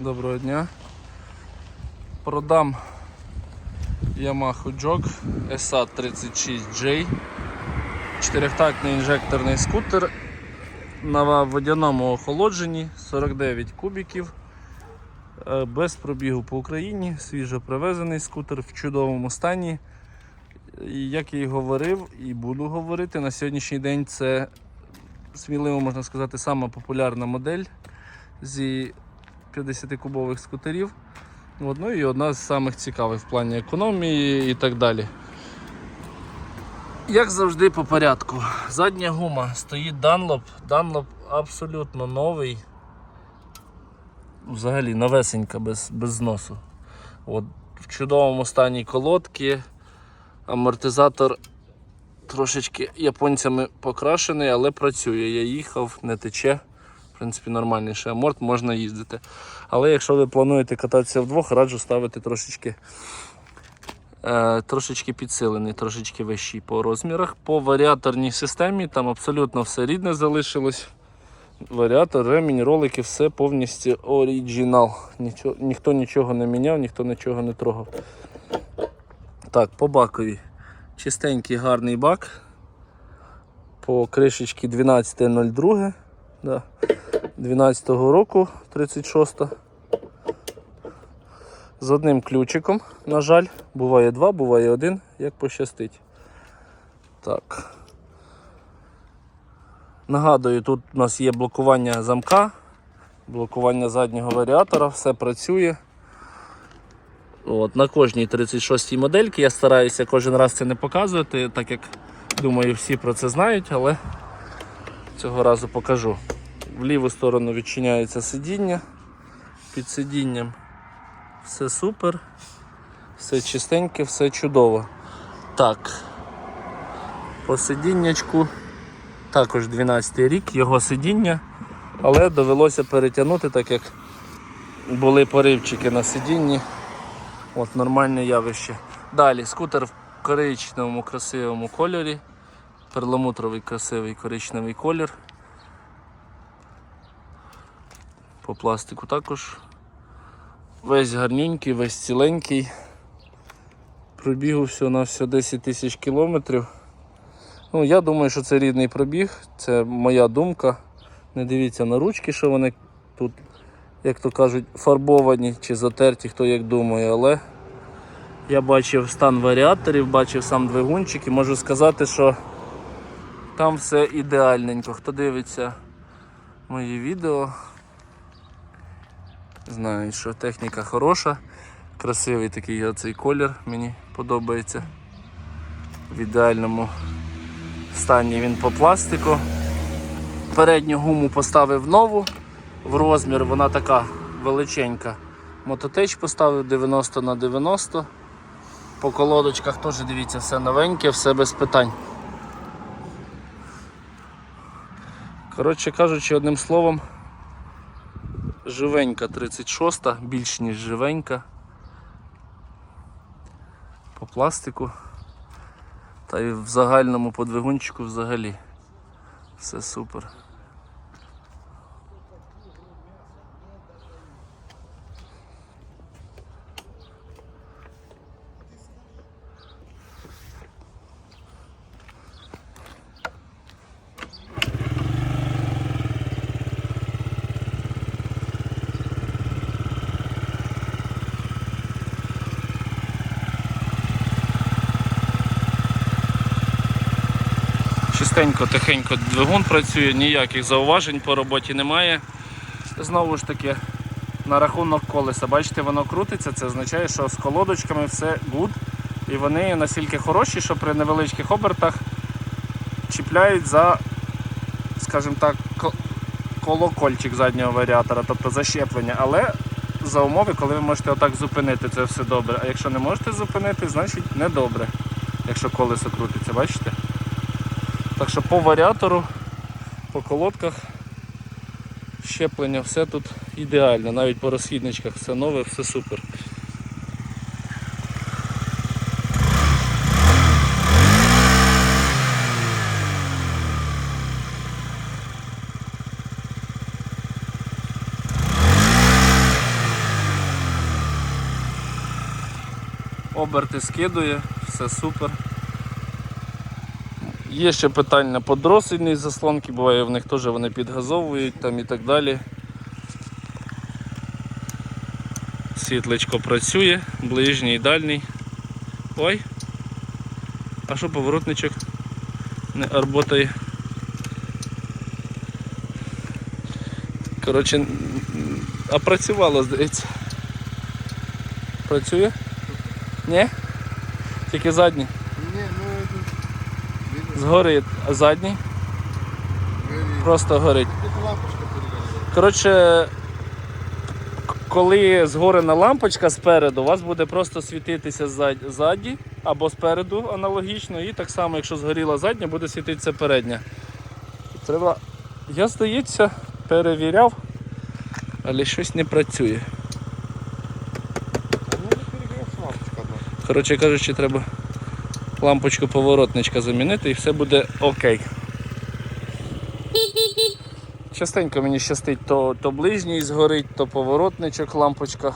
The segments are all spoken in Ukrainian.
Доброго дня. Продам Yamaha Jog SA36J. Чотирьохтактний інжекторний скутер на водяному охолодженні 49 кубіків. Е, Без пробігу по Україні, свіжо привезений скутер в чудовому стані. Як я і говорив, і буду говорити, на сьогоднішній день це сміливо можна сказати сама популярна модель зі 50-кубових скутерів. От, ну і одна з самих цікавих в плані економії і так далі. Як завжди по порядку. Задня гума стоїть Dunlop. Dunlop абсолютно новий. Взагалі новесенька, без, без зносу. От, в чудовому стані колодки. Амортизатор трошечки японцями покрашений, але працює. Я їхав, не тече. В принципі, нормальний ще аморт, можна їздити. Але якщо ви плануєте кататися вдвох, раджу ставити трошечки, е, трошечки підсилений, трошечки вищий по розмірах. По варіаторній системі там абсолютно все рідне залишилось. Варіатор, ремінь, ролики, все повністю оригінал. Нічого, ніхто нічого не міняв, ніхто нічого не трогав. Так, по бакові. Чистенький гарний бак. По кришечці 12.02. Да. 12-го року, 36 З одним ключиком, на жаль, буває два, буває один, як пощастить. Так. Нагадую, тут у нас є блокування замка, блокування заднього варіатора, все працює. От, На кожній 36-й модельки я стараюся кожен раз це не показувати, так як думаю, всі про це знають, але цього разу покажу. В ліву сторону відчиняється сидіння. Під сидінням все супер, все чистеньке, все чудово. Так, по сидіннячку також 12 й рік, його сидіння, але довелося перетягнути, так як були поривчики на сидінні. От нормальне явище. Далі скутер в коричневому красивому кольорі. Перламутровий красивий коричневий колір. По пластику також. Весь гарненький, весь ціленький. Пробігу всього на все 10 тисяч кілометрів. Ну, я думаю, що це рідний пробіг, це моя думка. Не дивіться на ручки, що вони тут, як то кажуть, фарбовані чи затерті, хто як думає, але я бачив стан варіаторів, бачив сам двигунчик і можу сказати, що там все ідеальненько. Хто дивиться мої відео, знає, що техніка хороша, красивий такий оцей колір, мені подобається. В ідеальному стані він по пластику. Передню гуму поставив нову в розмір, вона така величенька. Мототеч поставив 90 на 90. По колодочках теж дивіться, все новеньке, все без питань. Коротше кажучи, одним словом, живенька 36, більш ніж живенька. По пластику. Та й в загальному подвигунчику взагалі. Все супер. Чистенько, тихенько двигун працює, ніяких зауважень по роботі немає. Знову ж таки, на рахунок колеса, бачите, воно крутиться, це означає, що з колодочками все good. І вони настільки хороші, що при невеличких обертах чіпляють за, скажімо так, колокольчик заднього варіатора, тобто защеплення. Але за умови, коли ви можете отак зупинити, це все добре. А якщо не можете зупинити, значить не добре, якщо колесо крутиться, бачите? Так що по варіатору, по колодках, щеплення, все тут ідеально, навіть по розхідничках все нове, все супер. Оберти скидує, все супер. Є ще питання по дросельній заслонки, буває в них теж вони підгазовують там і так далі. Світлечко працює, ближній, і дальній. Ой. А що поворотничок не работає? Коротше, а працювало, здається. Працює? Ні? Тільки задній. Не, ну это... Видно, Згорить, задній просто горить. Коротше, коли згорена лампочка спереду, у вас буде просто світитися ззаді або спереду аналогічно, і так само, якщо згоріла задня, буде світитися передня. Треба. Я, здається, перевіряв, але щось не працює. Ну. Коротше кажучи, треба лампочку поворотничка замінити і все буде окей. Частенько мені щастить, то, то ближній згорить, то поворотничок, лампочка.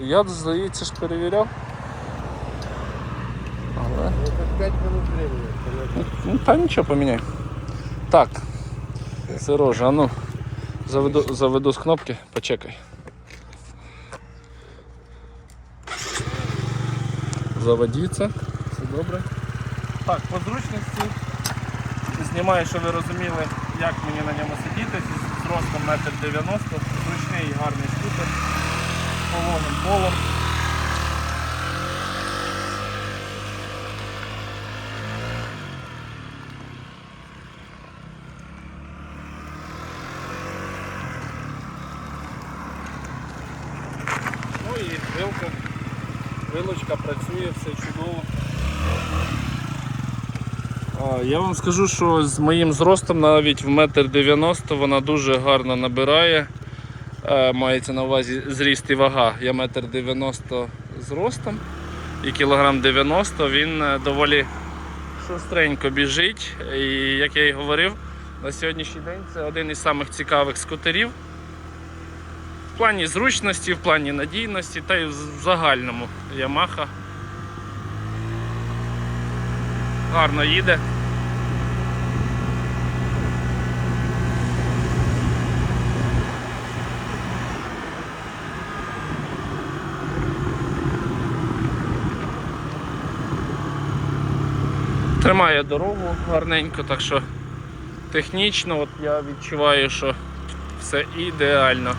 Я, здається, ж перевіряв. Але. Ну как 5 минут времени. понятно. Та нічого поміняй. Так. Сережа, ну. Заведу, заведу з кнопки, почекай. Заводіться. Все добре. Так, по зручності. Знімаю, щоб ви розуміли, як мені на ньому сидіти. З зростом 1,90 м. Зручний і гарний скутер. З пологим полом. Ну і вилка. Вилочка працює, все чудово. Я вам скажу, що з моїм зростом навіть в метр дев'яносто вона дуже гарно набирає. Е, Мається на увазі зріст і вага. Я метр дев'яносто зростом і кілограм 90 він е, доволі шустренько біжить. І як я і говорив, на сьогоднішній день це один із самих цікавих скутерів. В плані зручності, в плані надійності та й в загальному Yamaha. Гарно їде. Тримає дорогу гарненько, так що технічно от я відчуваю, що все ідеально.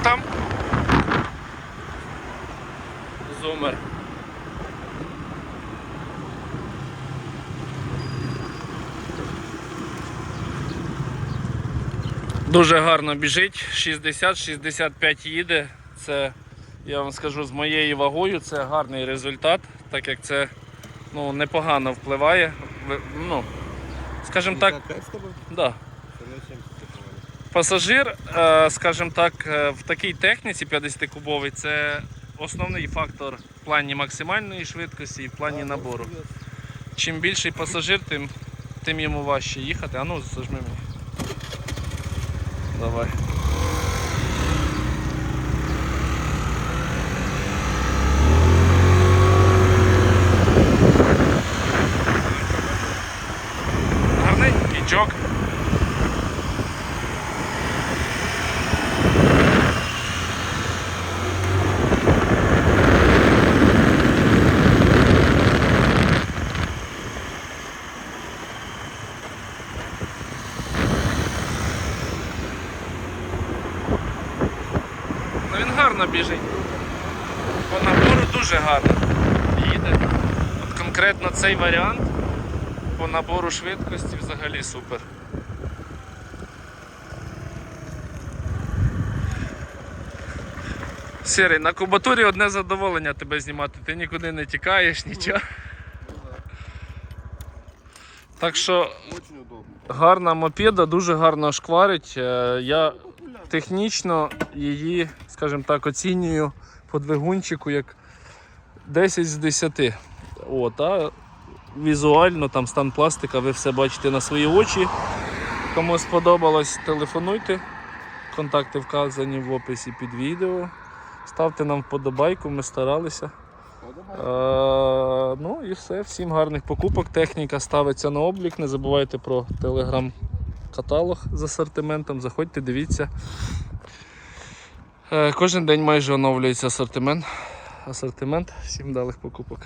Хто там? Зумер. Дуже гарно біжить, 60-65 їде. Це, я вам скажу, з моєю вагою це гарний результат, так як це ну, непогано впливає. Ви- Ну, скажімо так, 55 с тобой? да. Пасажир, е, скажімо так, е, в такій техніці 50-кубовій це основний фактор в плані максимальної швидкості і в плані набору. Чим більший пасажир, тим, тим йому важче їхати. А ну, зажми мені. Давай. Гарний піджок. дуже гарно їде. От Конкретно цей варіант по набору швидкості взагалі супер. Сірий, на кубатурі одне задоволення тебе знімати, ти нікуди не тікаєш, нічого. Так що гарна мопіда, дуже гарно шкварить. Е, я технічно її, скажімо так, оцінюю по двигунчику як 10 з 10. От, а візуально там стан пластика, ви все бачите на свої очі. Кому сподобалось, телефонуйте. Контакти вказані в описі під відео. Ставте нам вподобайку, ми старалися. Е, ну і все. Всім гарних покупок. Техніка ставиться на облік. Не забувайте про телеграм-каталог з асортиментом. Заходьте, дивіться. Е, кожен день майже оновлюється асортимент. Асортимент. Всім далих покупок.